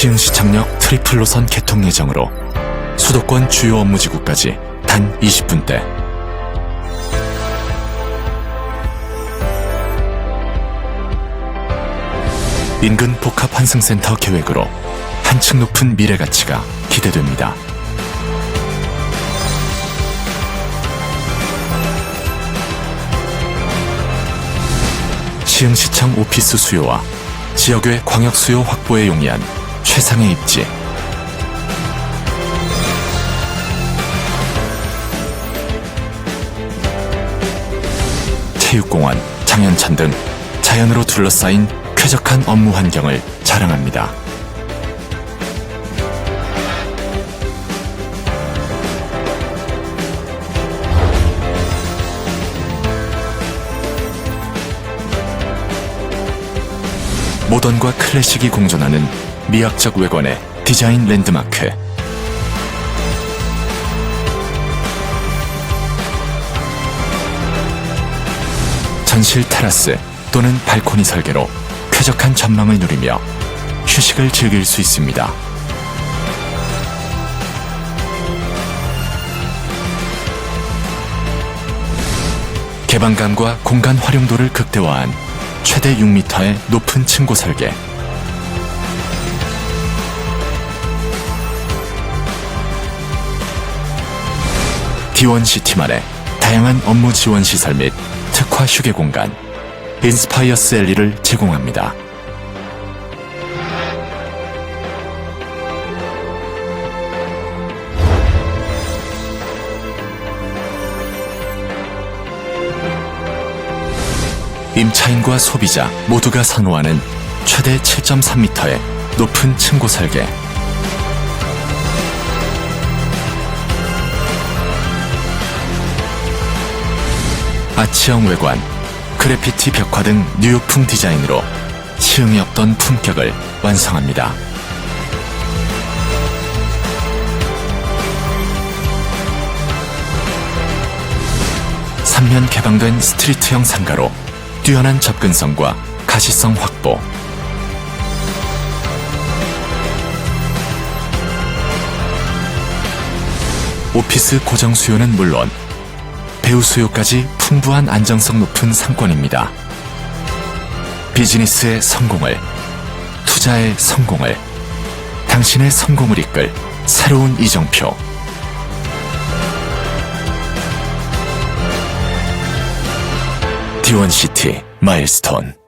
고착력 트리플 노선 개통 예정으로 수도권 주요 업무지구까지 단 20분대. 인근 복합 환승센터 계획으로 한층 높은 미래 가치가 기대됩니다. 시흥시청 오피스 수요와 지역의 광역 수요 확보에 용이한 최상의 입지. 체육공원, 장현천 등 자연으로 둘러싸인 쾌적한 업무 환경을 자랑합니다. 모던과 클래식이 공존하는 미학적 외관의 디자인 랜드마크. 전실 테라스 또는 발코니 설계로 쾌적한 전망을 누리며 휴식을 즐길 수 있습니다. 개방감과 공간 활용도를 극대화한 최대 6m의 높은 층고 설계. D1시티만의 다양한 업무 지원 시설 및 특화 휴게 공간, 인스파이어 셀리를 제공합니다. 임차인과 소비자 모두가 선호하는 최대 7.3m의 높은 층고 설계. 아치형 외관, 그래피티 벽화 등 뉴욕풍 디자인으로 시흥이 없던 품격을 완성합니다. 삼면 개방된 스트리트형 상가로 뛰어난 접근성과 가시성 확보. 오피스 고정 수요는 물론 배우 수요까지 풍부한 안정성 높은 상권입니다. 비즈니스의 성공을, 투자의 성공을, 당신의 성공을 이끌 새로운 이정표. D1시티 마일스톤